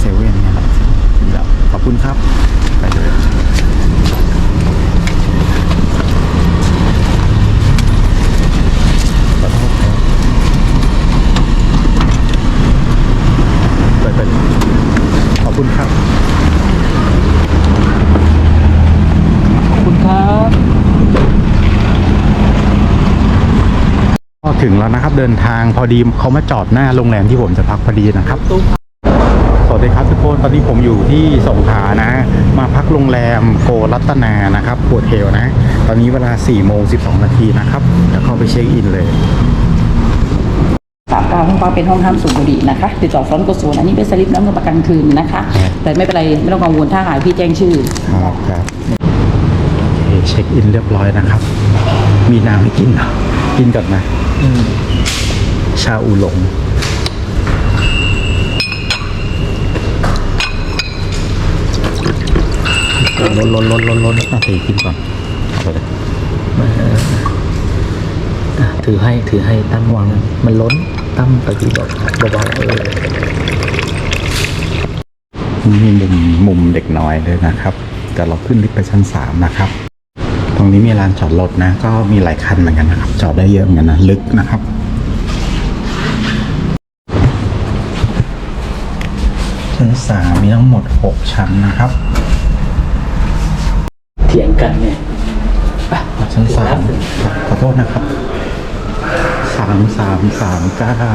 เซเว่นเนี่ยครับแบบขอบคุณครับ ไปเลยขอโทษครับไปไปขอบคุณครับขอบคุณครับก็ถึงแล้วนะครับ เดินทางพอดีเขามาจอดหน้าโรงแรมที่ผมจะพักพอดีนะครับส วัสดีครับทุกคนตอนนี้ผมอยู่ที่สงขลานะ มาพักโรงแรมโกรัตนานะครับโฮเทลนะ ตอนนี้เวลา4โมง12 นาทีนะครับเดี๋ยวเข้าไปเช็คอินเลยสามเก้าห้องพักเป็นห้องห้ามสูบบุหรี่นะคะติดต่อฟรอนต์กศูนย์อันนี้เป็นสลิปน้ำเงินประกันคืนนะคะ แต่ไม่เป็นไรไม่ต้องกังวลถ้าหากพี่แจ้งชื่อครับครับโอเคเช็คอินเรียบร้อยนะครับ มีน้ำให้กินเหรอกินก่อนนะชาอูหลง ล้นล้นล้นล้นล้นอะตีกินก่อนเอาไปเลยถือให้ถือให้ตั้มวางมันล้นตั้มตะกี้บอกเบาๆเออมีมุมมุมเด็กน้อยเลยนะครับ แต่เราขึ้นลิฟต์ไปชั้นสามนะครับ ตรงนี้มีลานจอดรถนะ ก็มีหลายคันเหมือนกันนะครับ จอดได้เยอะเหมือนกันนะลึกนะครับชั้นสามมีทั้งหมดหกชั้นนะครับ เถียงกันเนี่ยไปชั้นสามขอโทษนะครับสามสามสามเก้า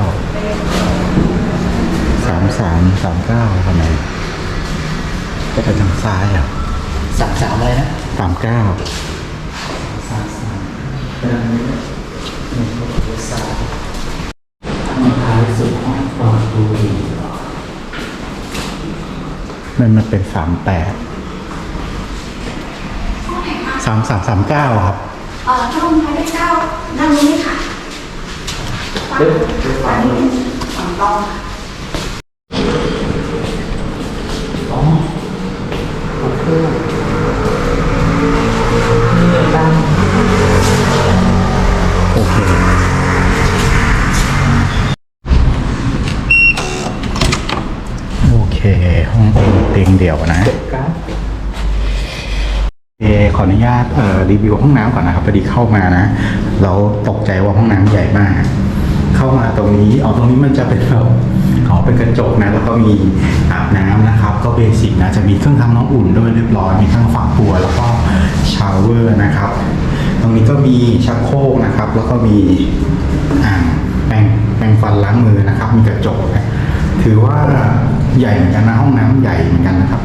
สามสามสามเก้าทำไมจะไปทางซ้ายอะสามสามอะไรนะสามเก้ามันมันเป็นสามแปด สามสามสามเก้าครับเอ่อถ้าลงท้ายด้วยเก้านั่งนี้เลยค่ะฝั่งนี้ฝั่งตองค่ะโอเคโอเค ห้องเตียงเดี่ยวนะการ เอขออนุญาตรีวิวห้องน้ำก่อนนะครับพอดีเข้ามานะเราตกใจว่าห้องน้ำใหญ่มาก เข้ามาตรงนี้อ๋อตรงนี้มันจะเป็นแบบอ๋อเป็นกระจกนะแล้วก็มีอาบน้ำนะครับ ก็เบสิกนะจะมีเครื่องทำน้ำอุ่นด้วยเรียบร้อยมีทั้งฝักบัว แล้วก็ชาวเวอร์นะครับ ตรงนี้ก็มีชักโครกนะครับ แล้วก็มีอ่างแปรงแปรงฟันล้างมือนะครับ มีกระจกนะถือว่าใหญ่เหมือนกันนะห้องน้ำใหญ่เหมือนกันนะครับ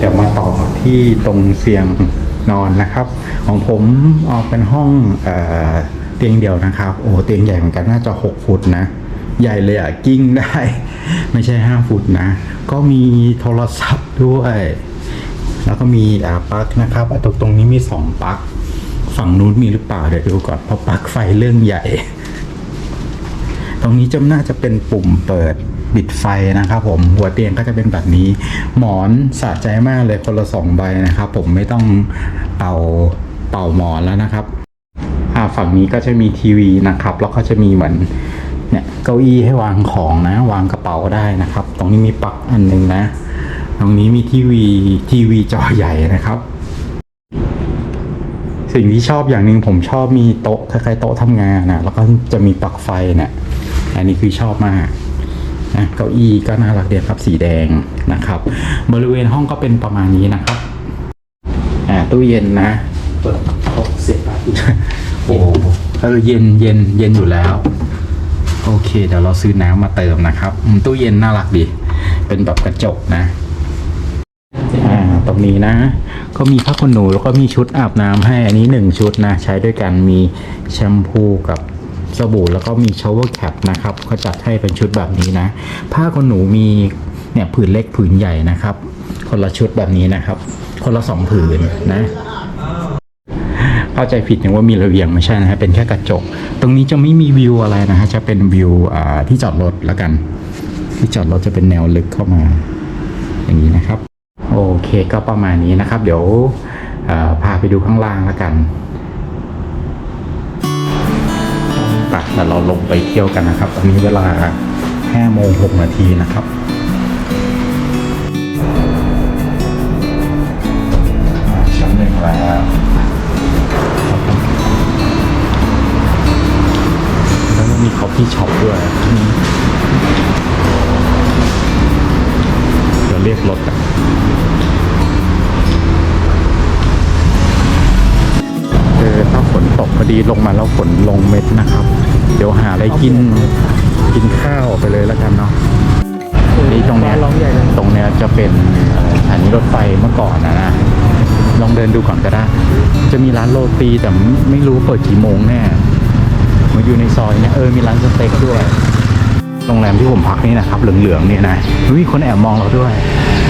เดี๋ยวมาต่อที่ตรงเตียงนอนนะครับ ของผมออกเป็นห้องเอเตียงเดียวนะครับ โอ้เตียงใหญ่เหมือนกันน่าจะ6ฟุตนะ ใหญ่เลยอะกิ้งได้ ไม่ใช่ 5 ฟุตนะ ก็มีโทรศัพท์ด้วย แล้วก็มีอ่าปลั๊กนะครับตรงตรงนี้มีสองปลั๊กฝั่งนู้นมีหรือเปล่าเดี๋ยวดูก่อนเพราะปลั๊กไฟเรื่องใหญ่ ตรงนี้จะน่าจะเป็นปุ่มเปิด ปิดไฟนะครับผมหัวเตียงก็จะเป็นแบบนี้ หมอนสะใจมากเลยคนละสองใบนะครับ ผมไม่ต้องเป่าเป่าหมอนแล้วนะครับฝั่งนี้ก็จะมีทีวีนะครับ แล้วก็จะมีเหมือนเนี่ยเก้าอี้ให้วางของนะ วางกระเป๋าได้นะครับ ตรงนี้มีปลั๊กอันหนึงนะ ตรงนี้มีทีวีทีวีจอใหญ่นะครับ สิ่งที่ชอบอย่างหนึ่งผมชอบมีโต๊ะคล้ายๆโต๊ะทำงานนะแล้วก็จะมีปลั๊กไฟเนี่ยอันนี้คือชอบมาก นะเก้าอี้ก็น่ารักเดียครับสีแดงนะครับ บริเวณห้องก็เป็นประมาณนี้นะครับอ่าตู้เย็นนะเปิดเขาเสียบปลั๊กอีกโอ้เออเย็นเย็นเย็นอยู่แล้ว โอเค เดี๋ยวเราซื้อน้ำมาเติมนะครับอืมตู้เย็นน่ารักดีเป็นแบบกระจกนะอ่าตรงนี้นะ ก็มีผ้าขนหนูแล้วก็มีชุดอาบน้ำให้อันนี้หนึ่งชุดนะ ใช้ด้วยกันมีแชมพูกับ สบู่แล้วก็มีชาวเวอร์แคปนะครับเขาจัดให้เป็นชุดแบบนี้นะ ผ้าขนหนูมีเนี่ยผืนเล็กผืนใหญ่นะครับ คนละชุดแบบนี้นะครับ คนละสองผืนนะเข้าใจผิดนึกว่ามีระเบียงไม่ใช่นะฮะเป็นแค่กระจก ตรงนี้จะไม่มีวิวอะไรนะฮะจะเป็นวิวอ่าที่จอดรถแล้วกัน ที่จอดรถจะเป็นแนวลึกเข้ามา อย่างนี้นะครับ โอเคก็ประมาณนี้นะครับ เดี๋ยวพาไปดูข้างล่างแล้วกัน แต่เราลงไปเที่ยวกันนะครับ ตอนนี้เวลา5โมง6นาทีนะครับชั้นหนึ่งแล้วแล้วมีคอฟฟี่ช็อปด้วย เดี๋ยวเรียกรถกันคือถ้าฝนตกพอดีลงมาแล้วฝนลงเม็ดนะครับ เดี๋ยวหาอะไรกินกินข้าวไปเลยแล้วกันเนาะนี่ตรงเนี้ยร้องใหญ่เลยตรงเนี้ยจะเป็นอะไรสถานีรถไฟเมื่อก่อนนะนะลองเดินดูก่อนก็ได้ จะมีร้านโรตีแต่ไม่รู้เปิดกี่โมงแน่มาอยู่ในซอยเนี่ยเออมีร้านสเต็กด้วย โรงแรมที่ผมพักนี่นะครับ เหลืองๆเนี่ยนะมีคนแอบมองเราด้วยเ